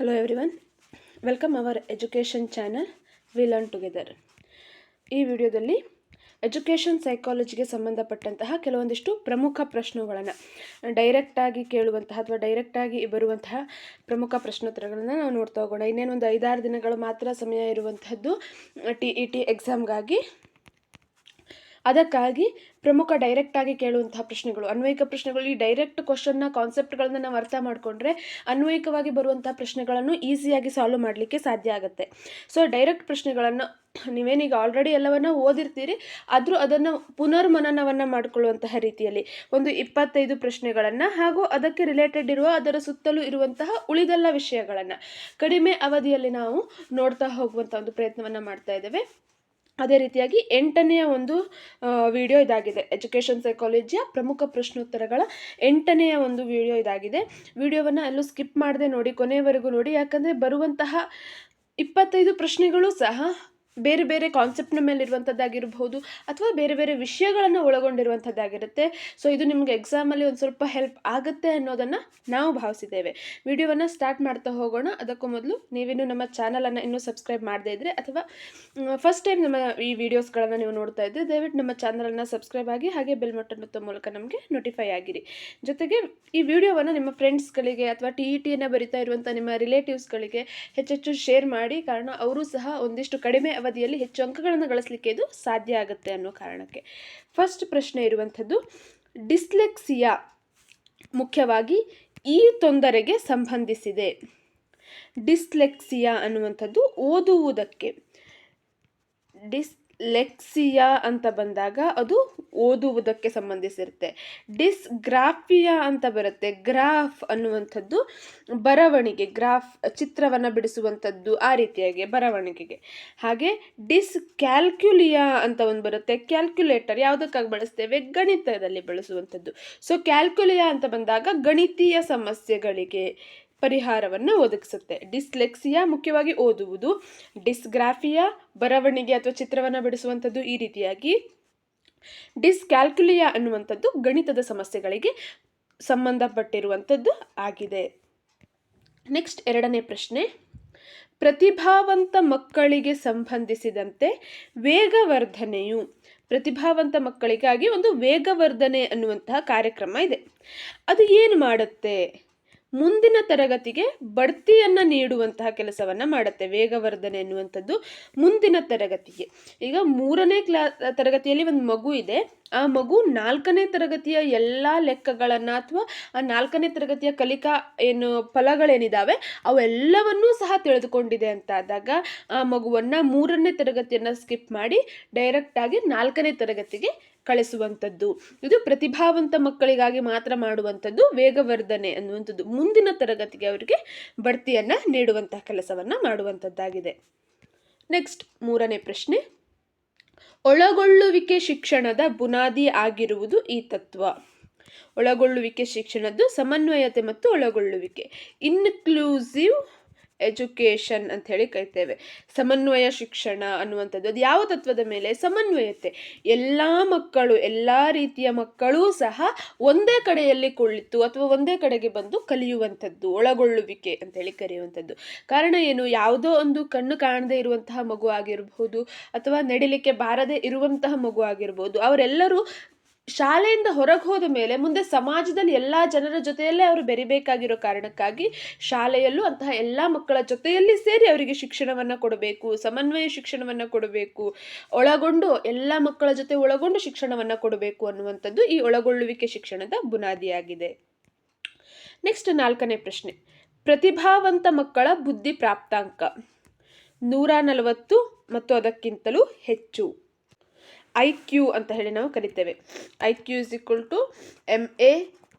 Hello everyone welcome our education channel we learn together ಈ ವಿಡಿಯೋದಲ್ಲಿ education ಸೈಕಾಲಜಿಗೆ ಸಂಬಂಧಪಟ್ಟಂತಹ ಕೆಲವೊಂದಿಷ್ಟು ಪ್ರಮುಖ ಪ್ರಶ್ನೆಗಳನ್ನು ಡೈರೆಕ್ಟಾಗಿ ಕೇಳುವಂತಹ ಅಥವಾ ಡೈರೆಕ್ಟಾಗಿ ಬರುವಂತಹ ಪ್ರಮುಖ ಪ್ರಶ್ನೋತ್ತರಗಳನ್ನು ನಾವು ನೋಡ್ತಾ ಹೋಗೋಣ. ಇನ್ನೇನು ಒಂದು ಐದಾರು ದಿನಗಳು ಮಾತ್ರ ಸಮಯ ಇರುವಂತಹದ್ದು ಟಿ ಇ ಟಿ ಎಕ್ಸಾಮ್ಗಾಗಿ ಅದಕ್ಕಾಗಿ ಪ್ರಮುಖ ಡೈರೆಕ್ಟಾಗಿ ಕೇಳುವಂತಹ ಪ್ರಶ್ನೆಗಳು, ಅನ್ವಯಿಕ ಪ್ರಶ್ನೆಗಳು. ಈ ಡೈರೆಕ್ಟ್ ಕ್ವಶನ್ನ ಕಾನ್ಸೆಪ್ಟ್ಗಳನ್ನು ನಾವು ಅರ್ಥ ಮಾಡಿಕೊಂಡ್ರೆ ಅನ್ವಯಿಕವಾಗಿ ಬರುವಂತಹ ಪ್ರಶ್ನೆಗಳನ್ನು ಈಸಿಯಾಗಿ ಸಾಲ್ವ್ ಮಾಡಲಿಕ್ಕೆ ಸಾಧ್ಯ ಆಗುತ್ತೆ. ಸೊ ಡೈರೆಕ್ಟ್ ಪ್ರಶ್ನೆಗಳನ್ನು ನೀವೇನೀಗ ಆಲ್ರೆಡಿ ಎಲ್ಲವನ್ನ ಓದಿರ್ತೀರಿ, ಆದರೂ ಅದನ್ನು ಪುನರ್ಮನನವನ್ನು ಮಾಡಿಕೊಳ್ಳುವಂತಹ ರೀತಿಯಲ್ಲಿ. ಒಂದು ಇಪ್ಪತ್ತೈದು ಪ್ರಶ್ನೆಗಳನ್ನು ಹಾಗೂ ಅದಕ್ಕೆ ರಿಲೇಟೆಡ್ ಇರುವ, ಅದರ ಸುತ್ತಲೂ ಇರುವಂತಹ ಉಳಿದೆಲ್ಲ ವಿಷಯಗಳನ್ನು. ಕಡಿಮೆ ಅವಧಿಯಲ್ಲಿ ನಾವು ನೋಡ್ತಾ ಹೋಗುವಂಥ ಒಂದು ಪ್ರಯತ್ನವನ್ನು ಮಾಡ್ತಾ ಇದ್ದೇವೆ. ಅದೇ ರೀತಿಯಾಗಿ ಎಂಟನೆಯ ಒಂದು ವಿಡಿಯೋ ಇದಾಗಿದೆ. ಎಜುಕೇಷನ್ ಸೈಕಾಲಜಿಯ ಪ್ರಮುಖ ಪ್ರಶ್ನೋತ್ತರಗಳ ಎಂಟನೆಯ ಒಂದು ವಿಡಿಯೋ ಇದಾಗಿದೆ. ವಿಡಿಯೋವನ್ನು ಎಲ್ಲೂ ಸ್ಕಿಪ್ ಮಾಡದೆ ನೋಡಿ ಕೊನೆಯವರೆಗೂ ನೋಡಿ. ಯಾಕಂದರೆ ಬರುವಂತಹ ಇಪ್ಪತ್ತೈದು ಪ್ರಶ್ನೆಗಳು ಸಹ ಬೇರೆ ಬೇರೆ ಕಾನ್ಸೆಪ್ಟ್ನ ಮೇಲೆ ಇರುವಂಥದ್ದಾಗಿರ್ಬೋದು ಅಥವಾ ಬೇರೆ ಬೇರೆ ವಿಷಯಗಳನ್ನು ಒಳಗೊಂಡಿರುವಂಥದ್ದಾಗಿರುತ್ತೆ ಸೊ ಇದು ನಿಮಗೆ ಎಕ್ಸಾಮಲ್ಲಿ ಒಂದು ಸ್ವಲ್ಪ ಹೆಲ್ಪ್ ಆಗುತ್ತೆ ಅನ್ನೋದನ್ನು ನಾವು ಭಾವಿಸಿದ್ದೇವೆ. ವಿಡಿಯೋವನ್ನು ಸ್ಟಾರ್ಟ್ ಮಾಡ್ತಾ ಹೋಗೋಣ. ಅದಕ್ಕೂ ಮೊದಲು ನೀವಿನ್ನೂ ನಮ್ಮ ಚಾನಲನ್ನು ಇನ್ನೂ ಸಬ್ಸ್ಕ್ರೈಬ್ ಮಾಡದೇ ಇದ್ದರೆ ಅಥವಾ ಫಸ್ಟ್ ಟೈಮ್ ನಮ್ಮ ಈ ವಿಡಿಯೋಸ್ಗಳನ್ನು ನೀವು ನೋಡ್ತಾ ಇದ್ದರೆ ದಯವಿಟ್ಟು ನಮ್ಮ ಚಾನಲನ್ನು ಸಬ್ಸ್ಕ್ರೈಬ್ ಆಗಿ ಹಾಗೆ ಬೆಲ್ ಒತ್ತೋ ಮೂಲಕ ನಮಗೆ ನೋಟಿಫೈ ಆಗಿರಿ. ಜೊತೆಗೆ ಈ ವಿಡಿಯೋವನ್ನು ನಿಮ್ಮ ಫ್ರೆಂಡ್ಸ್ಗಳಿಗೆ ಅಥವಾ ಟಿ ಇ ಟಿಯನ್ನು ಬರಿತಾ ಇರುವಂಥ ನಿಮ್ಮ ರಿಲೇಟಿವ್ಸ್ಗಳಿಗೆ ಹೆಚ್ಚೆಚ್ಚು ಶೇರ್ ಮಾಡಿ. ಕಾರಣ, ಅವರು ಸಹ ಒಂದಿಷ್ಟು ಕಡಿಮೆ ಅವಧಿಯಲ್ಲಿ ಹೆಚ್ಚು ಅಂಕಗಳನ್ನು ಗಳಿಸಲಿಕ್ಕೆ ಇದು ಸಾಧ್ಯ ಆಗುತ್ತೆ ಅನ್ನೋ ಕಾರಣಕ್ಕೆ. ಫಸ್ಟ್ ಪ್ರಶ್ನೆ ಇರುವಂಥದ್ದು, ಡಿಸ್ಲೆಕ್ಸಿಯಾ ಮುಖ್ಯವಾಗಿ ಈ ತೊಂದರೆಗೆ ಸಂಬಂಧಿಸಿದೆ. ಡಿಸ್ಲೆಕ್ಸಿಯಾ ಅನ್ನುವಂಥದ್ದು ಓದುವುದಕ್ಕೆ. ಡಿಸ್ ಲೆಕ್ಸಿಯಾ ಅಂತ ಬಂದಾಗ ಅದು ಓದುವುದಕ್ಕೆ ಸಂಬಂಧಿಸಿರುತ್ತೆ. ಡಿಸ್ಗ್ರಾಫಿಯಾ ಅಂತ ಬರುತ್ತೆ. ಗ್ರಾಫ್ ಅನ್ನುವಂಥದ್ದು ಬರವಣಿಗೆ, ಗ್ರಾಫ್ ಚಿತ್ರವನ್ನು ಬಿಡಿಸುವಂಥದ್ದು ಆ ರೀತಿಯಾಗಿ ಬರವಣಿಗೆಗೆ. ಹಾಗೆ ಡಿಸ್ ಕ್ಯಾಲ್ಕ್ಯುಲಿಯಾ ಅಂತ ಒಂದು ಬರುತ್ತೆ. ಕ್ಯಾಲ್ಕ್ಯುಲೇಟರ್ ಯಾವುದಕ್ಕಾಗಿ ಬಳಸ್ತೇವೆ? ಗಣಿತದಲ್ಲಿ ಬಳಸುವಂಥದ್ದು. ಸೊ ಕ್ಯಾಲ್ಕ್ಯುಲಿಯಾ ಅಂತ ಬಂದಾಗ ಗಣಿತೀಯ ಸಮಸ್ಯೆಗಳಿಗೆ ಪರಿಹಾರವನ್ನು ಒದಗಿಸುತ್ತೆ. ಡಿಸ್ಲೆಕ್ಸಿಯಾ ಮುಖ್ಯವಾಗಿ ಓದುವುದು. ಡಿಸ್ಗ್ರಾಫಿಯಾ ಬರವಣಿಗೆ ಅಥವಾ ಚಿತ್ರವನ್ನು ಬಿಡಿಸುವಂಥದ್ದು ಈ ರೀತಿಯಾಗಿ. ಡಿಸ್ಕ್ಯಾಲ್ಕುಲಿಯಾ ಅನ್ನುವಂಥದ್ದು ಗಣಿತದ ಸಮಸ್ಯೆಗಳಿಗೆ ಸಂಬಂಧಪಟ್ಟಿರುವಂಥದ್ದು ಆಗಿದೆ. ನೆಕ್ಸ್ಟ್ ಎರಡನೇ ಪ್ರಶ್ನೆ. ಪ್ರತಿಭಾವಂತ ಮಕ್ಕಳಿಗೆ ಸಂಬಂಧಿಸಿದಂತೆ ವೇಗವರ್ಧನೆಯು. ಪ್ರತಿಭಾವಂತ ಮಕ್ಕಳಿಗಾಗಿ ಒಂದು ವೇಗವರ್ಧನೆ ಅನ್ನುವಂತಹ ಕಾರ್ಯಕ್ರಮ ಇದೆ. ಅದು ಏನು ಮಾಡುತ್ತೆ? ಮುಂದಿನ ತರಗತಿಗೆ ಬಡ್ತಿಯನ್ನು ನೀಡುವಂತಹ ಕೆಲಸವನ್ನು ಮಾಡುತ್ತೆ ವೇಗವರ್ಧನೆ ಎನ್ನುವಂಥದ್ದು ಮುಂದಿನ ತರಗತಿಗೆ. ಈಗ ಮೂರನೇ ಕ್ಲಾ, ತರಗತಿಯಲ್ಲಿ ಒಂದು ಮಗು ಇದೆ. ಆ ಮಗು ನಾಲ್ಕನೇ ತರಗತಿಯ ಎಲ್ಲ ಲೆಕ್ಕಗಳನ್ನು ಅಥವಾ ಆ ನಾಲ್ಕನೇ ತರಗತಿಯ ಕಲಿಕಾ ಏನು ಫಲಗಳೇನಿದ್ದಾವೆ ಅವೆಲ್ಲವನ್ನೂ ಸಹ ತಿಳಿದುಕೊಂಡಿದೆ ಅಂತ ಆದಾಗ ಆ ಮಗುವನ್ನು ಮೂರನೇ ತರಗತಿಯನ್ನು ಸ್ಕಿಪ್ ಮಾಡಿ ಡೈರೆಕ್ಟಾಗಿ ನಾಲ್ಕನೇ ತರಗತಿಗೆ ಕಳಿಸುವಂಥದ್ದು. ಇದು ಪ್ರತಿಭಾವಂತ ಮಕ್ಕಳಿಗಾಗಿ ಮಾತ್ರ ಮಾಡುವಂಥದ್ದು ವೇಗವರ್ಧನೆ ಅನ್ನುವಂಥದ್ದು. ಮುಂದಿನ ತರಗತಿಗೆ ಅವರಿಗೆ ಬಡ್ತಿಯನ್ನು ನೀಡುವಂತಹ ಕೆಲಸವನ್ನು ಮಾಡುವಂಥದ್ದಾಗಿದೆ. ನೆಕ್ಸ್ಟ್ ಮೂರನೇ ಪ್ರಶ್ನೆ. ಒಳಗೊಳ್ಳುವಿಕೆ ಶಿಕ್ಷಣದ ಬುನಾದಿ ಆಗಿರುವುದು ಈ ತತ್ವ. ಒಳಗೊಳ್ಳುವಿಕೆ ಶಿಕ್ಷಣದ್ದು ಸಮನ್ವಯತೆ ಮತ್ತು ಒಳಗೊಳ್ಳುವಿಕೆ. ಇನ್ಕ್ಲೂಸಿವ್ ಎಜುಕೇಷನ್ ಅಂತ ಹೇಳಿ ಕರಿತೇವೆ. ಸಮನ್ವಯ ಶಿಕ್ಷಣ ಅನ್ನುವಂಥದ್ದು. ಅದು ಯಾವ ತತ್ವದ ಮೇಲೆ? ಸಮನ್ವಯತೆ. ಎಲ್ಲ ಮಕ್ಕಳು, ಎಲ್ಲ ರೀತಿಯ ಮಕ್ಕಳೂ ಸಹ ಒಂದೇ ಕಡೆಯಲ್ಲಿ ಕುಳಿತು ಅಥವಾ ಒಂದೇ ಕಡೆಗೆ ಬಂದು ಕಲಿಯುವಂಥದ್ದು, ಒಳಗೊಳ್ಳುವಿಕೆ ಅಂತ ಹೇಳಿ ಕರೆಯುವಂಥದ್ದು. ಕಾರಣ ಏನು? ಯಾವುದೋ ಒಂದು ಕಣ್ಣು ಕಾಣದೇ ಇರುವಂತಹ ಮಗು ಆಗಿರಬಹುದು ಅಥವಾ ನಡಿಲಿಕ್ಕೆ ಬಾರದೇ ಇರುವಂತಹ ಮಗು ಆಗಿರ್ಬೋದು ಅವರೆಲ್ಲರೂ ಶಾಲೆಯಿಂದ ಹೊರಗೆ ಹೋದ ಮೇಲೆ ಮುಂದೆ ಸಮಾಜದಲ್ಲಿ ಎಲ್ಲ ಜನರ ಜೊತೆಯಲ್ಲೇ ಅವರು ಬೆರಿಬೇಕಾಗಿರೋ ಕಾರಣಕ್ಕಾಗಿ ಶಾಲೆಯಲ್ಲೂ ಅಂತಹ ಎಲ್ಲ ಮಕ್ಕಳ ಜೊತೆಯಲ್ಲಿ ಸೇರಿ ಅವರಿಗೆ ಶಿಕ್ಷಣವನ್ನು ಕೊಡಬೇಕು, ಸಮನ್ವಯ ಶಿಕ್ಷಣವನ್ನು ಕೊಡಬೇಕು, ಒಳಗೊಂಡು ಎಲ್ಲ ಮಕ್ಕಳ ಜೊತೆ ಒಳಗೊಂಡು ಶಿಕ್ಷಣವನ್ನು ಕೊಡಬೇಕು ಅನ್ನುವಂಥದ್ದು ಈ ಒಳಗೊಳ್ಳುವಿಕೆ ಶಿಕ್ಷಣದ ಬುನಾದಿಯಾಗಿದೆ. ನೆಕ್ಸ್ಟ್ ನಾಲ್ಕನೇ ಪ್ರಶ್ನೆ. ಪ್ರತಿಭಾವಂತ ಮಕ್ಕಳ ಬುದ್ಧಿ ಪ್ರಾಪ್ತಾಂಕ. ನೂರ ನಲವತ್ತು ಮತ್ತು ಅದಕ್ಕಿಂತಲೂ ಹೆಚ್ಚು. ಐ ಕ್ಯೂ ಅಂತ ಹೇಳಿ ನಾವು ಕರಿತೇವೆ. I Q is equal to M A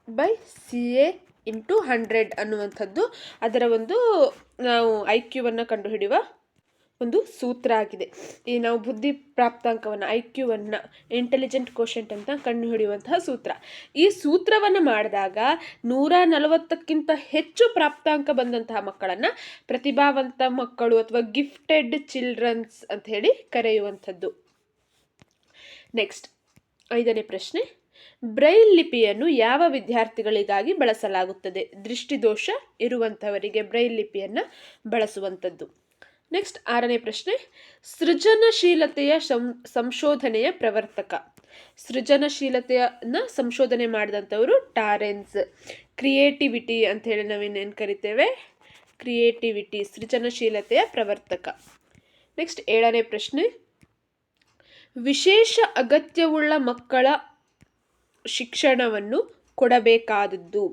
by C A into hundred ಅನ್ನುವಂಥದ್ದು ಅದರ ಒಂದು, ನಾವು ಐ ಕ್ಯೂವನ್ನು ಕಂಡುಹಿಡಿಯುವ ಒಂದು ಸೂತ್ರ ಆಗಿದೆ. ಈ ನಾವು ಬುದ್ಧಿ ಪ್ರಾಪ್ತಾಂಕವನ್ನು ಐ ಕ್ಯೂವನ್ನು ಇಂಟೆಲಿಜೆಂಟ್ ಕೋಶೆಂಟ್ ಅಂತ ಕಂಡುಹಿಡಿಯುವಂತಹ ಸೂತ್ರ. ಈ ಸೂತ್ರವನ್ನು ಮಾಡಿದಾಗ ನೂರ ನಲವತ್ತಕ್ಕಿಂತ ಹೆಚ್ಚು ಪ್ರಾಪ್ತಾಂಕ ಬಂದಂತಹ ಮಕ್ಕಳನ್ನು ಪ್ರತಿಭಾವಂತ ಮಕ್ಕಳು ಅಥವಾ ಗಿಫ್ಟೆಡ್ ಚಿಲ್ಡ್ರನ್ಸ್ ಅಂತ ಹೇಳಿ ಕರೆಯುವಂಥದ್ದು. ನೆಕ್ಸ್ಟ್ ಐದನೇ ಪ್ರಶ್ನೆ. ಬ್ರೈಲ್ ಲಿಪಿಯನ್ನು ಯಾವ ವಿದ್ಯಾರ್ಥಿಗಳಿಗಾಗಿ ಬಳಸಲಾಗುತ್ತದೆ? ದೃಷ್ಟಿದೋಷ ಇರುವಂಥವರಿಗೆ ಬ್ರೈಲ್ ಲಿಪಿಯನ್ನು ಬಳಸುವಂಥದ್ದು ನೆಕ್ಸ್ಟ್ ಆರನೇ ಪ್ರಶ್ನೆ. ಸೃಜನಶೀಲತೆಯ ಸಂಶೋಧನೆಯ ಪ್ರವರ್ತಕ. ಸೃಜನಶೀಲತೆಯನ್ನ ಸಂಶೋಧನೆ ಮಾಡಿದಂಥವರು ಟಾರೆನ್ಸ್. ಕ್ರಿಯೇಟಿವಿಟಿ ಅಂತ ಹೇಳಿ ನಾವೇನೇನು ಕರಿತೇವೆ? ಕ್ರಿಯೇಟಿವಿಟಿ, ಸೃಜನಶೀಲತೆಯ ಪ್ರವರ್ತಕ. ನೆಕ್ಸ್ಟ್ ಏಳನೇ ಪ್ರಶ್ನೆ. ವಿಶೇಷ ಅಗತ್ಯವುಳ್ಳ ಮಕ್ಕಳ ಶಿಕ್ಷಣವನ್ನು ಕೊಡಬೇಕಾದದ್ದು.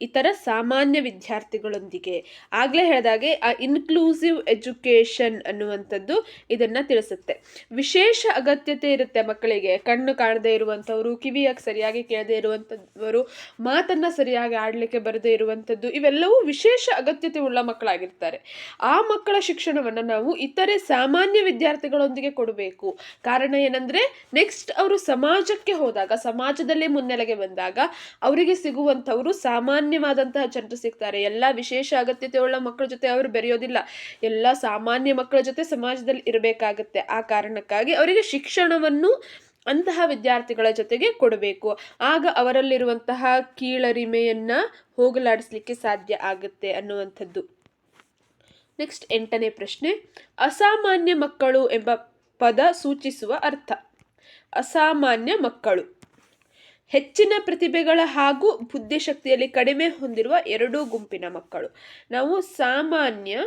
ಇತರ ಸಾಮಾನ್ಯ ವಿದ್ಯಾರ್ಥಿಗಳೊಂದಿಗೆ. ಆಗಲೇ ಹೇಳಿದಾಗೆ, ಆ ಇನ್ಕ್ಲೂಸಿವ್ ಎಜುಕೇಷನ್ ಅನ್ನುವಂಥದ್ದು ಇದನ್ನು ತಿಳಿಸುತ್ತೆ. ವಿಶೇಷ ಅಗತ್ಯತೆ ಇರುತ್ತೆ ಮಕ್ಕಳಿಗೆ. ಕಣ್ಣು ಕಾಣದೇ ಇರುವಂಥವರು, ಕಿವಿಯಾಗಿ ಸರಿಯಾಗಿ ಕೇಳದೇ ಇರುವಂಥವರು, ಮಾತನ್ನು ಸರಿಯಾಗಿ ಆಡಲಿಕ್ಕೆ ಬರದೇ ಇರುವಂಥದ್ದು, ಇವೆಲ್ಲವೂ ವಿಶೇಷ ಅಗತ್ಯತೆ ಉಳ್ಳ ಮಕ್ಕಳಾಗಿರ್ತಾರೆ. ಆ ಮಕ್ಕಳ ಶಿಕ್ಷಣವನ್ನು ನಾವು ಇತರೆ ಸಾಮಾನ್ಯ ವಿದ್ಯಾರ್ಥಿಗಳೊಂದಿಗೆ ಕೊಡಬೇಕು. ಕಾರಣ ಏನಂದರೆ ನೆಕ್ಸ್ಟ್ ಅವರು ಸಮಾಜಕ್ಕೆ ಹೋದಾಗ, ಸಮಾಜದಲ್ಲೇ ಮುನ್ನೆಲೆಗೆ ಬಂದಾಗ, ಅವರಿಗೆ ಸಿಗುವಂಥವರು ಸಾಮಾನ್ಯವಾದಂತಹ ಜನರು ಸಿಗ್ತಾರೆ. ಎಲ್ಲ ವಿಶೇಷ ಅಗತ್ಯತೆ ಉಳ್ಳ ಮಕ್ಕಳ ಜೊತೆ ಅವರು ಬೆರೆಯೋದಿಲ್ಲ. ಎಲ್ಲ ಸಾಮಾನ್ಯ ಮಕ್ಕಳ ಜೊತೆ ಸಮಾಜದಲ್ಲಿ ಇರಬೇಕಾಗತ್ತೆ. ಆ ಕಾರಣಕ್ಕಾಗಿ ಅವರಿಗೆ ಶಿಕ್ಷಣವನ್ನು ಅಂತಹ ವಿದ್ಯಾರ್ಥಿಗಳ ಜೊತೆಗೆ ಕೊಡಬೇಕು. ಆಗ ಅವರಲ್ಲಿರುವಂತಹ ಕೀಳರಿಮೆಯನ್ನು ಹೋಗಲಾಡಿಸ್ಲಿಕ್ಕೆ ಸಾಧ್ಯ ಆಗುತ್ತೆ ಅನ್ನುವಂಥದ್ದು. ನೆಕ್ಸ್ಟ್ ಎಂಟನೇ ಪ್ರಶ್ನೆ. ಅಸಾಮಾನ್ಯ ಮಕ್ಕಳು ಎಂಬ ಪದ ಸೂಚಿಸುವ ಅರ್ಥ. ಅಸಾಮಾನ್ಯ ಮಕ್ಕಳು. ಹೆಚ್ಚಿನ ಪ್ರತಿಭೆಗಳ ಹಾಗೂ ಬುದ್ಧಿಶಕ್ತಿಯಲ್ಲಿ ಕಡಿಮೆ ಹೊಂದಿರುವ ಎರಡೂ ಗುಂಪಿನ ಮಕ್ಕಳು. ನಾವು ಸಾಮಾನ್ಯ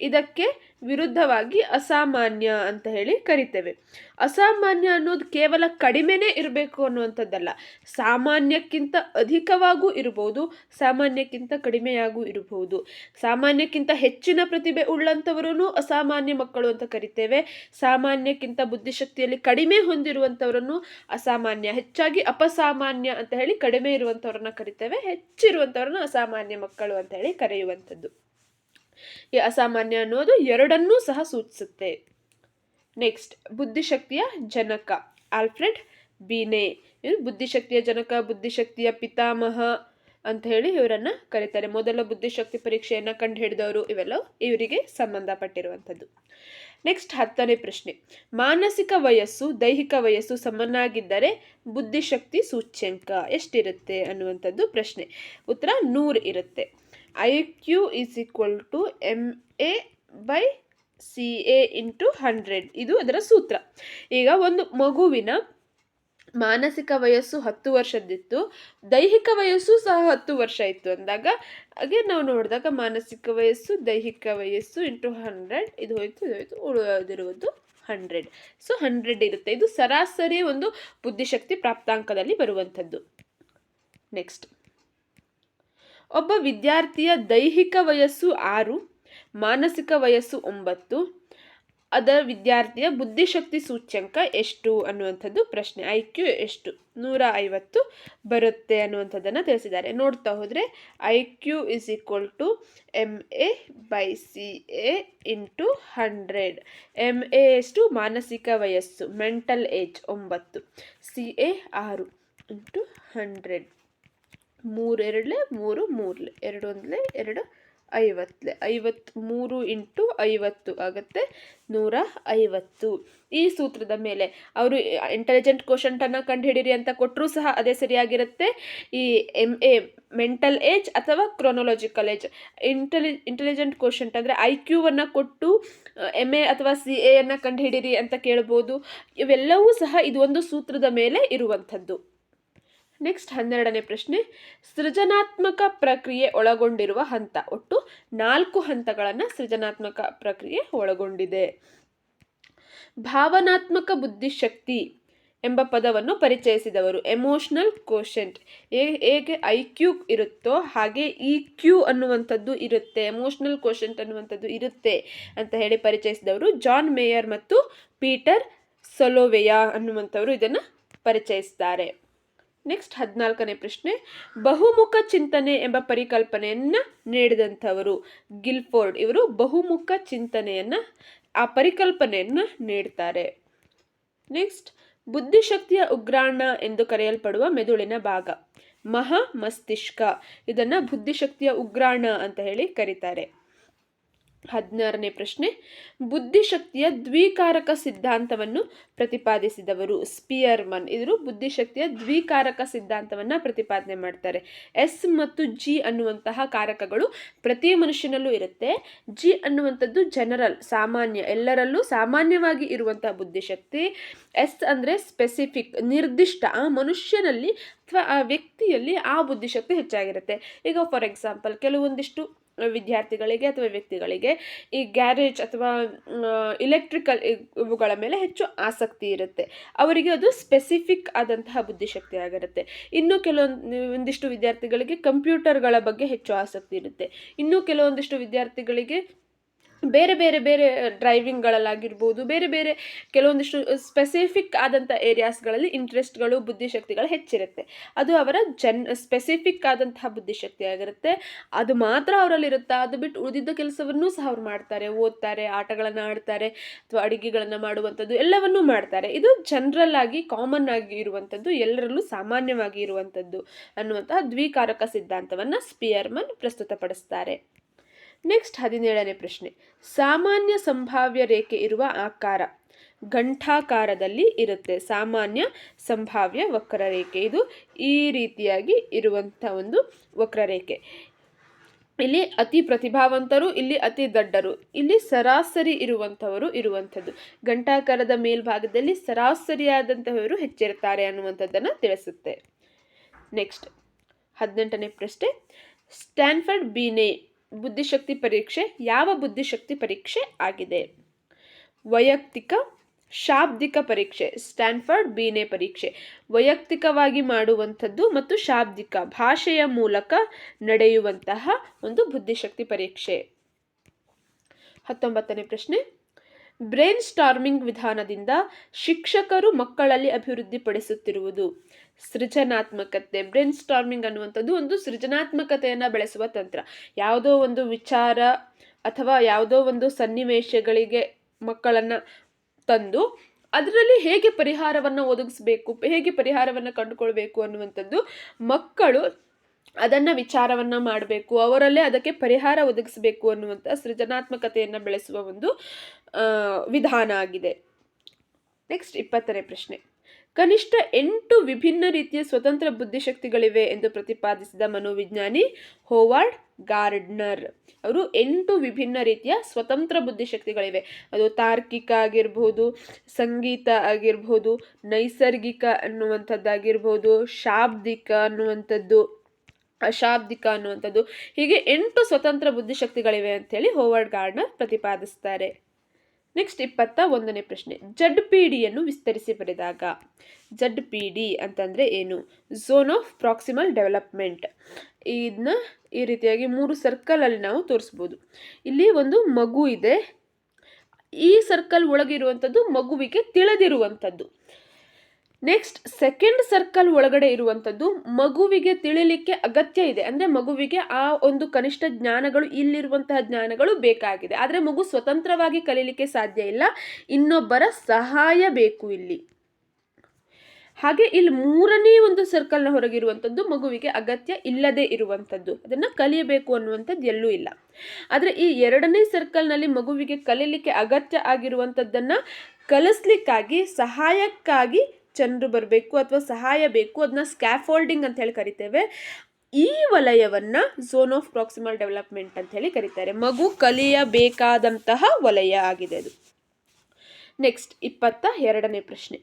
ಇದಕ್ಕೆ ವಿರುದ್ಧವಾಗಿ ಅಸಾಮಾನ್ಯ ಅಂತ ಹೇಳಿ ಕರಿತೇವೆ. ಅಸಾಮಾನ್ಯ ಅನ್ನೋದು ಕೇವಲ ಕಡಿಮೆನೇ ಇರಬೇಕು ಅನ್ನುವಂಥದ್ದಲ್ಲ. ಸಾಮಾನ್ಯಕ್ಕಿಂತ ಅಧಿಕವಾಗೂ ಇರಬಹುದು ಸಾಮಾನ್ಯಕ್ಕಿಂತ ಕಡಿಮೆಯಾಗೂ ಇರಬಹುದು ಸಾಮಾನ್ಯಕ್ಕಿಂತ ಹೆಚ್ಚಿನ ಪ್ರತಿಭೆ ಉಳ್ಳಂಥವರನ್ನು ಅಸಾಮಾನ್ಯ ಮಕ್ಕಳು ಅಂತ ಕರಿತೇವೆ. ಸಾಮಾನ್ಯಕ್ಕಿಂತ ಬುದ್ಧಿಶಕ್ತಿಯಲ್ಲಿ ಕಡಿಮೆ ಹೊಂದಿರುವಂಥವರನ್ನು ಅಸಾಮಾನ್ಯ, ಹೆಚ್ಚಾಗಿ ಅಪಸಾಮಾನ್ಯ ಅಂತ ಹೇಳಿ ಕಡಿಮೆ ಇರುವಂಥವ್ರನ್ನ ಕರಿತೇವೆ. ಹೆಚ್ಚಿರುವಂಥವ್ರನ್ನ ಅಸಾಮಾನ್ಯ ಮಕ್ಕಳು ಅಂತ ಹೇಳಿ ಕರೆಯುವಂಥದ್ದು. ಈ ಅಸಾಮಾನ್ಯ ಅನ್ನೋದು ಎರಡನ್ನೂ ಸಹ ಸೂಚಿಸುತ್ತೆ. ನೆಕ್ಸ್ಟ್ ಬುದ್ಧಿಶಕ್ತಿಯ ಜನಕ. Alfred Binet. ಇವರು ಬುದ್ಧಿಶಕ್ತಿಯ ಜನಕ, ಬುದ್ಧಿಶಕ್ತಿಯ ಪಿತಾಮಹ ಅಂತ ಹೇಳಿ ಇವರನ್ನ ಕರೀತಾರೆ. ಮೊದಲ ಬುದ್ಧಿಶಕ್ತಿ ಪರೀಕ್ಷೆಯನ್ನು ಕಂಡುಹಿಡಿದವರು ಇವೆಲ್ಲ ಇವರಿಗೆ ಸಂಬಂಧಪಟ್ಟಿರುವಂಥದ್ದು. ನೆಕ್ಸ್ಟ್ ಹತ್ತನೇ ಪ್ರಶ್ನೆ. ಮಾನಸಿಕ ವಯಸ್ಸು, ದೈಹಿಕ ವಯಸ್ಸು ಸಮನಾಗಿದ್ದರೆ ಬುದ್ಧಿಶಕ್ತಿ ಸೂಚ್ಯಂಕ ಎಷ್ಟಿರುತ್ತೆ ಅನ್ನುವಂಥದ್ದು ಪ್ರಶ್ನೆ. ಉತ್ತರ ನೂರು ಇರುತ್ತೆ. I Q is equal to M A by C A into hundred ಇದು ಅದರ ಸೂತ್ರ. ಈಗ ಒಂದು ಮಗುವಿನ ಮಾನಸಿಕ ವಯಸ್ಸು ಹತ್ತು ವರ್ಷದ್ದಿತ್ತು. ದೈಹಿಕ ವಯಸ್ಸು ಸಹ ಹತ್ತು ವರ್ಷ ಇತ್ತು ಅಂದಾಗ, ಹಾಗೆ ನಾವು ನೋಡಿದಾಗ ಮಾನಸಿಕ ವಯಸ್ಸು, ದೈಹಿಕ ವಯಸ್ಸು ಇಂಟು ಹಂಡ್ರೆಡ್ ಇದು ಹೋಯಿತು ಇದು ಹೋಯಿತು ಉಳಿದಿರುವುದು ಹಂಡ್ರೆಡ್ ಸೊ ಹಂಡ್ರೆಡ್ ಇರುತ್ತೆ. ಇದು ಸರಾಸರಿ ಒಂದು ಬುದ್ಧಿಶಕ್ತಿ ಪ್ರಾಪ್ತಾಂಕದಲ್ಲಿ ಬರುವಂಥದ್ದು. ನೆಕ್ಸ್ಟ್ ಒಬ್ಬ ವಿದ್ಯಾರ್ಥಿಯ ದೈಹಿಕ ವಯಸ್ಸು ಆರು, ಮಾನಸಿಕ ವಯಸ್ಸು ಒಂಬತ್ತು ಅದರ ವಿದ್ಯಾರ್ಥಿಯ ಬುದ್ಧಿಶಕ್ತಿ ಸೂಚ್ಯಂಕ ಎಷ್ಟು ಅನ್ನುವಂಥದ್ದು ಪ್ರಶ್ನೆ. ಐ ಕ್ಯೂ ಎಷ್ಟು? ನೂರ ಐವತ್ತು ಬರುತ್ತೆ ಅನ್ನುವಂಥದ್ದನ್ನು ತಿಳಿಸಿದ್ದಾರೆ. ನೋಡ್ತಾ ಹೋದರೆ I Q is equal to M A by C A into hundred. M A ಎಷ್ಟು? ಮಾನಸಿಕ ವಯಸ್ಸು, ಮೆಂಟಲ್ ಏಜ್ ಒಂಬತ್ತು. ಸಿ ಎ ಆರು ಇಂಟು ಹಂಡ್ರೆಡ್. ಮೂರು ಎರಡಲೆ, ಮೂರು ಮೂರಲೆ, ಎರಡು ಒಂದಲೆ, ಎರಡು ಐವತ್ತಲೆ ಮೂರು ಇಂಟು ಐವತ್ತು ಆಗುತ್ತೆ, ನೂರ ಐವತ್ತು. ಈ ಸೂತ್ರದ ಮೇಲೆ ಅವರು ಇಂಟೆಲಿಜೆಂಟ್ ಕ್ವಶಂಟನ್ನು ಕಂಡುಹಿಡಿರಿ ಅಂತ ಕೊಟ್ಟರೂ ಸಹ ಅದೇ ಸರಿಯಾಗಿರುತ್ತೆ. ಈ ಎಂ ಎ ಮೆಂಟಲ್ ಏಜ್ ಅಥವಾ chronological age intelli intelligent quotient ಅಂದರೆ ಐ ಕ್ಯೂವನ್ನು ಕೊಟ್ಟು ಎಂ ಎ ಅಥವಾ ಸಿ ಎಯನ್ನು ಕಂಡುಹಿಡಿರಿ ಅಂತ ಕೇಳ್ಬೋದು. ಇವೆಲ್ಲವೂ ಸಹ ಇದು ಒಂದು ಸೂತ್ರದ ಮೇಲೆ ಇರುವಂಥದ್ದು. ನೆಕ್ಸ್ಟ್ ಹನ್ನೆರಡನೇ ಪ್ರಶ್ನೆ. ಸೃಜನಾತ್ಮಕ ಪ್ರಕ್ರಿಯೆ ಒಳಗೊಂಡಿರುವ ಹಂತ. ಒಟ್ಟು ನಾಲ್ಕು ಹಂತಗಳನ್ನು ಸೃಜನಾತ್ಮಕ ಪ್ರಕ್ರಿಯೆ ಒಳಗೊಂಡಿದೆ. ಭಾವನಾತ್ಮಕ ಬುದ್ಧಿಶಕ್ತಿ ಎಂಬ ಪದವನ್ನು ಪರಿಚಯಿಸಿದವರು. ಎಮೋಷನಲ್ ಕೋಶೆಂಟ್ ಹೇಗೆ ಐ ಕ್ಯೂ ಇರುತ್ತೋ ಹಾಗೆ ಇ ಕ್ಯೂ ಅನ್ನುವಂಥದ್ದು ಇರುತ್ತೆ. ಎಮೋಷನಲ್ ಕೋಶೆಂಟ್ ಅನ್ನುವಂಥದ್ದು ಇರುತ್ತೆ ಅಂತ ಹೇಳಿ ಪರಿಚಯಿಸಿದವರು ಜಾನ್ ಮೇಯರ್ ಮತ್ತು ಪೀಟರ್ ಸೊಲೋವೆಯಾ ಅನ್ನುವಂಥವರು ಇದನ್ನು ಪರಿಚಯಿಸ್ತಾರೆ. ನೆಕ್ಸ್ಟ್ ಹದಿನಾಲ್ಕನೇ ಪ್ರಶ್ನೆ, ಬಹುಮುಖ ಚಿಂತನೆ ಎಂಬ ಪರಿಕಲ್ಪನೆಯನ್ನು ನೀಡಿದಂಥವರು, ಗಿಲ್ಫೋರ್ಡ್ ಇವರು ಬಹುಮುಖ ಚಿಂತನೆಯನ್ನು, ಆ ಪರಿಕಲ್ಪನೆಯನ್ನು ನೀಡ್ತಾರೆ. ನೆಕ್ಸ್ಟ್ ಬುದ್ಧಿಶಕ್ತಿಯ ಉಗ್ರಾಣ ಎಂದು ಕರೆಯಲ್ಪಡುವ ಮೆದುಳಿನ ಭಾಗ, ಮಹಾ ಮಸ್ತಿಷ್ಕ. ಇದನ್ನು ಬುದ್ಧಿಶಕ್ತಿಯ ಉಗ್ರಾಣ ಅಂತ ಹೇಳಿ ಕರೀತಾರೆ. ಹದಿನಾರನೇ ಪ್ರಶ್ನೆ, ಬುದ್ಧಿಶಕ್ತಿಯ ದ್ವಿಕಾರಕ ಸಿದ್ಧಾಂತವನ್ನು ಪ್ರತಿಪಾದಿಸಿದವರು ಸ್ಪಿಯರ್ಮನ್. ಇವರು ಬುದ್ಧಿಶಕ್ತಿಯ ದ್ವಿಕಾರಕ ಸಿದ್ಧಾಂತವನ್ನು ಪ್ರತಿಪಾದನೆ ಮಾಡ್ತಾರೆ. ಎಸ್ ಮತ್ತು ಜಿ ಅನ್ನುವಂತಹ ಕಾರಕಗಳು ಪ್ರತಿ ಮನುಷ್ಯನಲ್ಲೂ ಇರುತ್ತೆ. ಜಿ ಅನ್ನುವಂಥದ್ದು ಜನರಲ್, ಸಾಮಾನ್ಯ, ಎಲ್ಲರಲ್ಲೂ ಸಾಮಾನ್ಯವಾಗಿ ಇರುವಂತಹ ಬುದ್ಧಿಶಕ್ತಿ. ಎಸ್ ಅಂದರೆ ಸ್ಪೆಸಿಫಿಕ್, ನಿರ್ದಿಷ್ಟ, ಆ ಮನುಷ್ಯನಲ್ಲಿ ಅಥವಾ ಆ ವ್ಯಕ್ತಿಯಲ್ಲಿ ಆ ಬುದ್ಧಿಶಕ್ತಿ ಹೆಚ್ಚಾಗಿರುತ್ತೆ. ಈಗ ಫಾರ್ ಎಕ್ಸಾಂಪಲ್, ಕೆಲವೊಂದಿಷ್ಟು ವಿದ್ಯಾರ್ಥಿಗಳಿಗೆ ಅಥವಾ ವ್ಯಕ್ತಿಗಳಿಗೆ ಈ ಗ್ಯಾರೇಜ್ ಅಥವಾ ಇಲೆಕ್ಟ್ರಿಕಲ್ ಇವುಗಳ ಮೇಲೆ ಹೆಚ್ಚು ಆಸಕ್ತಿ ಇರುತ್ತೆ. ಅವರಿಗೆ ಅದು ಸ್ಪೆಸಿಫಿಕ್ ಆದಂತಹ ಬುದ್ಧಿಶಕ್ತಿ ಆಗಿರುತ್ತೆ ಇನ್ನು ಕೆಲವೊಂದು ಒಂದಿಷ್ಟು ವಿದ್ಯಾರ್ಥಿಗಳಿಗೆ ಕಂಪ್ಯೂಟರ್ಗಳ ಬಗ್ಗೆ ಹೆಚ್ಚು ಆಸಕ್ತಿ ಇರುತ್ತೆ. ಇನ್ನೂ ಕೆಲವೊಂದಿಷ್ಟು ವಿದ್ಯಾರ್ಥಿಗಳಿಗೆ ಬೇರೆ ಬೇರೆ ಬೇರೆ ಡ್ರೈವಿಂಗ್ಗಳಲ್ಲಾಗಿರ್ಬೋದು ಬೇರೆ ಬೇರೆ ಕೆಲವೊಂದಿಷ್ಟು ಸ್ಪೆಸಿಫಿಕ್ ಆದಂಥ ಏರಿಯಾಸ್ಗಳಲ್ಲಿ ಇಂಟ್ರೆಸ್ಟ್ಗಳು ಬುದ್ಧಿಶಕ್ತಿಗಳು ಹೆಚ್ಚಿರುತ್ತೆ. ಅದು ಅವರ ಜನ್ ಸ್ಪೆಸಿಫಿಕ್ ಆದಂತಹ ಬುದ್ಧಿಶಕ್ತಿ ಆಗಿರುತ್ತೆ ಅದು ಮಾತ್ರ ಅವರಲ್ಲಿರುತ್ತೆ? ಅದು ಬಿಟ್ಟು ಉಳಿದಿದ್ದ ಕೆಲಸವನ್ನೂ ಸಹ ಅವ್ರು ಮಾಡ್ತಾರೆ. ಓದ್ತಾರೆ, ಆಟಗಳನ್ನು ಆಡ್ತಾರೆ, ಅಥವಾ ಅಡುಗೆಗಳನ್ನು ಮಾಡುವಂಥದ್ದು ಎಲ್ಲವನ್ನೂ ಮಾಡ್ತಾರೆ. ಇದು ಜನರಲ್ ಆಗಿ ಕಾಮನ್ ಆಗಿ ಇರುವಂಥದ್ದು, ಎಲ್ಲರಲ್ಲೂ ಸಾಮಾನ್ಯವಾಗಿ ಇರುವಂಥದ್ದು ಅನ್ನುವಂತಹ ದ್ವಿಕಾರಕ ಸಿದ್ಧಾಂತವನ್ನು ಸ್ಪಿಯರ್ಮನ್ ಪ್ರಸ್ತುತಪಡಿಸ್ತಾರೆ. ನೆಕ್ಸ್ಟ್ ಹದಿನೇಳನೇ ಪ್ರಶ್ನೆ. ಸಾಮಾನ್ಯ ಸಂಭಾವ್ಯ ರೇಖೆ ಇರುವ ಆಕಾರ ಘಂಟಾಕಾರದಲ್ಲಿ ಇರುತ್ತೆ. ಸಾಮಾನ್ಯ ಸಂಭಾವ್ಯ ವಕ್ರರೇಖೆ. ಇದು ಈ ರೀತಿಯಾಗಿ ಇರುವಂಥ ಒಂದು ವಕ್ರರೇಖೆ. ಇಲ್ಲಿ ಅತಿ ಪ್ರತಿಭಾವಂತರು, ಇಲ್ಲಿ ಅತಿ ದಡ್ಡರು. ಇಲ್ಲಿ ಸರಾಸರಿ ಇರುವಂಥವರು ಇರುವಂಥದ್ದು. ಘಂಟಾಕಾರದ ಮೇಲ್ಭಾಗದಲ್ಲಿ ಸರಾಸರಿಯಾದಂಥವರು ಹೆಚ್ಚಿರುತ್ತಾರೆ ಅನ್ನುವಂಥದ್ದನ್ನು ತಿಳಿಸುತ್ತೆ. ನೆಕ್ಸ್ಟ್ ಹದಿನೆಂಟನೇ ಪ್ರಶ್ನೆ. ಸ್ಟ್ಯಾನ್ಫರ್ಡ್ ಬೀನೆ ಬುದ್ಧಿಶಕ್ತಿ ಪರೀಕ್ಷೆ ಯಾವ ಬುದ್ಧಿಶಕ್ತಿ ಪರೀಕ್ಷೆ ಆಗಿದೆ? ವೈಯಕ್ತಿಕ, ಶಾಬ್ದಿಕ ಪರೀಕ್ಷೆ, ಸ್ಟ್ಯಾನ್ಫರ್ಡ್ ಬೀನೆ ಪರೀಕ್ಷೆ. ವೈಯಕ್ತಿಕವಾಗಿ ಮಾಡುವಂಥದ್ದು ಮತ್ತು ಶಾಬ್ದಿಕ, ಭಾಷೆಯ ಮೂಲಕ ನಡೆಯುವಂತಹ ಒಂದು ಬುದ್ಧಿಶಕ್ತಿ ಪರೀಕ್ಷೆ. ಹತ್ತೊಂಬತ್ತನೇ ಪ್ರಶ್ನೆ. ಬ್ರೈನ್ ಸ್ಟಾರ್ಮಿಂಗ್ ವಿಧಾನದಿಂದ ಶಿಕ್ಷಕರು ಮಕ್ಕಳಲ್ಲಿ ಅಭಿವೃದ್ಧಿಪಡಿಸುತ್ತಿರುವುದು. ಸೃಜನಾತ್ಮಕತೆ ಬ್ರೈನ್ ಸ್ಟಾರ್ಮಿಂಗ್ ಅನ್ನುವಂಥದ್ದು ಒಂದು ಸೃಜನಾತ್ಮಕತೆಯನ್ನು ಬೆಳೆಸುವ ತಂತ್ರ. ಯಾವುದೋ ಒಂದು ವಿಚಾರ ಅಥವಾ ಯಾವುದೋ ಒಂದು ಸನ್ನಿವೇಶಗಳಿಗೆ ಮಕ್ಕಳನ್ನು ತಂದು ಅದರಲ್ಲಿ ಹೇಗೆ ಪರಿಹಾರವನ್ನು ಒದಗಿಸಬೇಕು, ಹೇಗೆ ಪರಿಹಾರವನ್ನು ಕಂಡುಕೊಳ್ಬೇಕು ಅನ್ನುವಂಥದ್ದು ಮಕ್ಕಳು ಅದನ್ನು ವಿಚಾರವನ್ನು ಮಾಡಬೇಕು, ಅವರಲ್ಲೇ ಅದಕ್ಕೆ ಪರಿಹಾರ ಒದಗಿಸಬೇಕು ಅನ್ನುವಂಥ ಸೃಜನಾತ್ಮಕತೆಯನ್ನು ಬೆಳೆಸುವ ಒಂದು ವಿಧಾನ ಆಗಿದೆ. ನೆಕ್ಸ್ಟ್ ಇಪ್ಪತ್ತನೇ ಪ್ರಶ್ನೆ. ಕನಿಷ್ಠ ಎಂಟು ವಿಭಿನ್ನ ರೀತಿಯ ಸ್ವತಂತ್ರ ಬುದ್ಧಿಶಕ್ತಿಗಳಿವೆ ಎಂದು ಪ್ರತಿಪಾದಿಸಿದ ಮನೋವಿಜ್ಞಾನಿ ಹೋವಾರ್ಡ್ ಗಾರ್ಡ್ನರ್. ಅವರು ಎಂಟು ವಿಭಿನ್ನ ರೀತಿಯ ಸ್ವತಂತ್ರ ಬುದ್ಧಿಶಕ್ತಿಗಳಿವೆ. ಅದು ತಾರ್ಕಿಕ ಆಗಿರ್ಬೋದು, ಸಂಗೀತ ಆಗಿರ್ಬೋದು, ನೈಸರ್ಗಿಕ ಅನ್ನುವಂಥದ್ದಾಗಿರ್ಬೋದು, ಶಾಬ್ದಿಕ ಅನ್ನುವಂಥದ್ದು, ಅಶಾಬ್ದಿಕ ಅನ್ನುವಂಥದ್ದು. ಹೀಗೆ ಎಂಟು ಸ್ವತಂತ್ರ ಬುದ್ಧಿಶಕ್ತಿಗಳಿವೆ ಅಂತೇಳಿ ಹೋವರ್ಡ್ ಗಾರ್ಡ್ನರ್ ಪ್ರತಿಪಾದಿಸ್ತಾರೆ. ನೆಕ್ಸ್ಟ್ ಇಪ್ಪತ್ತ ಒಂದನೇ ಪ್ರಶ್ನೆ. ಜಡ್ ಪಿ ಡಿಯನ್ನು ವಿಸ್ತರಿಸಿ ಬರೆದಾಗ. ಜಡ್ ಪಿ ಡಿ ಅಂತಂದರೆ ಏನು? ಝೋನ್ ಆಫ್ ಪ್ರಾಕ್ಸಿಮಲ್ ಡೆವಲಪ್ಮೆಂಟ್ ಇದನ್ನ ಈ ರೀತಿಯಾಗಿ ಮೂರು ಸರ್ಕಲಲ್ಲಿ ನಾವು ತೋರಿಸ್ಬೋದು. ಇಲ್ಲಿ ಒಂದು ಮಗು ಇದೆ. ಈ ಸರ್ಕಲ್ ಒಳಗಿರುವಂಥದ್ದು ಮಗುವಿಗೆ ತಿಳಿದಿರುವಂಥದ್ದು. ನೆಕ್ಸ್ಟ್ ಸೆಕೆಂಡ್ ಸರ್ಕಲ್ ಒಳಗಡೆ ಇರುವಂಥದ್ದು ಮಗುವಿಗೆ ತಿಳಿಲಿಕ್ಕೆ ಅಗತ್ಯ ಇದೆ. ಅಂದರೆ ಮಗುವಿಗೆ ಆ ಒಂದು ಕನಿಷ್ಠ ಜ್ಞಾನಗಳು ಇಲ್ಲಿರುವಂತಹ ಜ್ಞಾನಗಳು ಬೇಕಾಗಿದೆ. ಆದರೆ ಮಗು ಸ್ವತಂತ್ರವಾಗಿ ಕಲೀಲಿಕ್ಕೆ ಸಾಧ್ಯ ಇಲ್ಲ. ಇನ್ನೊಬ್ಬರ ಸಹಾಯ ಬೇಕು ಇಲ್ಲಿ. ಹಾಗೆ ಇಲ್ಲಿ ಮೂರನೇ ಒಂದು ಸರ್ಕಲ್ನ ಹೊರಗಿರುವಂಥದ್ದು ಮಗುವಿಗೆ ಅಗತ್ಯ ಇಲ್ಲದೆ ಇರುವಂಥದ್ದು. ಅದನ್ನು ಕಲಿಯಬೇಕು ಅನ್ನುವಂಥದ್ದು ಎಲ್ಲೂ ಇಲ್ಲ. ಆದರೆ ಈ ಎರಡನೇ ಸರ್ಕಲ್ನಲ್ಲಿ ಮಗುವಿಗೆ ಕಲೀಲಿಕ್ಕೆ ಅಗತ್ಯ ಆಗಿರುವಂಥದ್ದನ್ನು ಕಲಿಸ್ಲಿಕ್ಕಾಗಿ, ಸಹಾಯಕ್ಕಾಗಿ ಜನರು ಬರಬೇಕು ಅಥವಾ ಸಹಾಯ ಬೇಕು, ಅದನ್ನ ಸ್ಕ್ಯಾಫೋಲ್ಡಿಂಗ್ ಅಂತ ಹೇಳಿ ಕರಿತೇವೆ. ಈ ವಲಯವನ್ನು ಝೋನ್ ಆಫ್ ಪ್ರಾಕ್ಸಿಮಲ್ ಡೆವಲಪ್ಮೆಂಟ್ ಅಂತ ಹೇಳಿ ಕರೀತಾರೆ. ಮಗು ಕಲಿಯಬೇಕಾದಂತಹ ವಲಯ ಆಗಿದೆ ಅದು. ನೆಕ್ಸ್ಟ್ ಇಪ್ಪತ್ತ ಎರಡನೇ ಪ್ರಶ್ನೆ.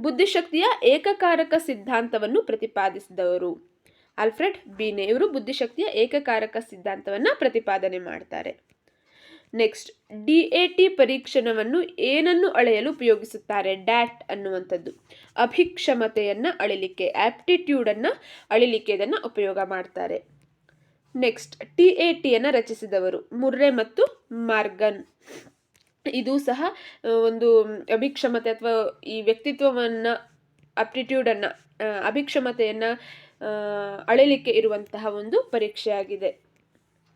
ಬುದ್ಧಿಶಕ್ತಿಯ ಏಕಕಾರಕ ಸಿದ್ಧಾಂತವನ್ನು ಪ್ರತಿಪಾದಿಸಿದವರು ಆಲ್ಫ್ರೆಡ್ ಬೀನೆ. ಇವರು ಬುದ್ಧಿಶಕ್ತಿಯ ಏಕಕಾರಕ ಸಿದ್ಧಾಂತವನ್ನು ಪ್ರತಿಪಾದನೆ ಮಾಡ್ತಾರೆ. ನೆಕ್ಸ್ಟ್, ಡಿ ಎ ಟಿ ಪರೀಕ್ಷಣವನ್ನು ಏನನ್ನು ಅಳೆಯಲು ಉಪಯೋಗಿಸುತ್ತಾರೆ? ಡ್ಯಾಟ್ ಅನ್ನುವಂಥದ್ದು. ಅಭಿಕ್ಷಮತೆಯನ್ನು ಅಳಿಲಿಕ್ಕೆ ಆ್ಯಪ್ಟಿಟ್ಯೂಡನ್ನು ಅಳಿಲಿಕ್ಕೆ ಇದನ್ನು ಉಪಯೋಗ ಮಾಡ್ತಾರೆ. ನೆಕ್ಸ್ಟ್, ಟಿ ಎ ಟಿಯನ್ನು ರಚಿಸಿದವರು ಮುರ್ರೆ ಮತ್ತು ಮಾರ್ಗನ್. ಇದು ಸಹ ಒಂದು ಅಭಿಕ್ಷಮತೆ ಅಥವಾ ಈ ವ್ಯಕ್ತಿತ್ವವನ್ನು, ಆಪ್ಟಿಟ್ಯೂಡನ್ನು ಅಭಿಕ್ಷಮತೆಯನ್ನು ಅಳಿಲಿಕ್ಕೆ ಇರುವಂತಹ ಒಂದು ಪರೀಕ್ಷೆಯಾಗಿದೆ.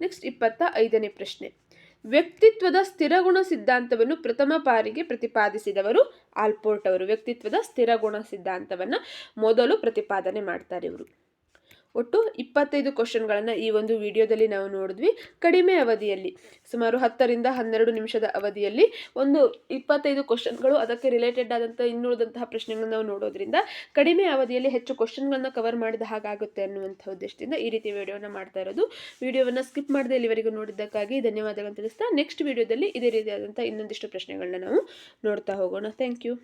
ನೆಕ್ಸ್ಟ್, ಇಪ್ಪತ್ತ ಐದನೇ ಪ್ರಶ್ನೆ. ವ್ಯಕ್ತಿತ್ವದ ಸ್ಥಿರಗುಣ ಸಿದ್ಧಾಂತವನ್ನು ಪ್ರಥಮ ಬಾರಿಗೆ ಪ್ರತಿಪಾದಿಸಿದವರು ಆಲ್ಪೋರ್ಟ್ ಅವರು. ವ್ಯಕ್ತಿತ್ವದ ಸ್ಥಿರಗುಣ ಸಿದ್ಧಾಂತವನ್ನು ಮೊದಲು ಪ್ರತಿಪಾದನೆ ಮಾಡ್ತಾರೆ ಇವರು. ಒಟ್ಟು ಇಪ್ಪತ್ತೈದು ಕ್ವಶನ್ಗಳನ್ನು ಈ ಒಂದು ವಿಡಿಯೋದಲ್ಲಿ ನಾವು ನೋಡಿದ್ವಿ. ಕಡಿಮೆ ಅವಧಿಯಲ್ಲಿ, ಸುಮಾರು ಹತ್ತರಿಂದ ಹನ್ನೆರಡು ನಿಮಿಷದ ಅವಧಿಯಲ್ಲಿ ಒಂದು ಇಪ್ಪತ್ತೈದು ಕ್ವಶನ್ಗಳು ಅದಕ್ಕೆ ರಿಲೇಟೆಡ್ ಆದಂಥ ಇನ್ನುಳಿದಂತಹ ಪ್ರಶ್ನೆಗಳನ್ನ ನಾವು ನೋಡೋದ್ರಿಂದ ಕಡಿಮೆ ಅವಧಿಯಲ್ಲಿ ಹೆಚ್ಚು ಕ್ವಶನ್ಗಳನ್ನ ಕವರ್ ಮಾಡಿದ ಹಾಗಾಗುತ್ತೆ ಅನ್ನುವಂಥ ಉದ್ದೇಶದಿಂದ ಈ ರೀತಿ ವಿಡಿಯೋನ ಮಾಡ್ತಾ ಇರೋದು. ವಿಡಿಯೋವನ್ನು ಸ್ಕಿಪ್ ಮಾಡದೆ ಇಲ್ಲಿವರೆಗೂ ನೋಡಿದ್ದಕ್ಕಾಗಿ ಧನ್ಯವಾದಗಳನ್ನು ತಿಳಿಸ್ತಾ ನೆಕ್ಸ್ಟ್ ವಿಡಿಯೋದಲ್ಲಿ ಇದೇ ರೀತಿಯಾದಂಥ ಇನ್ನೊಂದಿಷ್ಟು ಪ್ರಶ್ನೆಗಳನ್ನ ನಾವು ನೋಡ್ತಾ ಹೋಗೋಣ. Thank you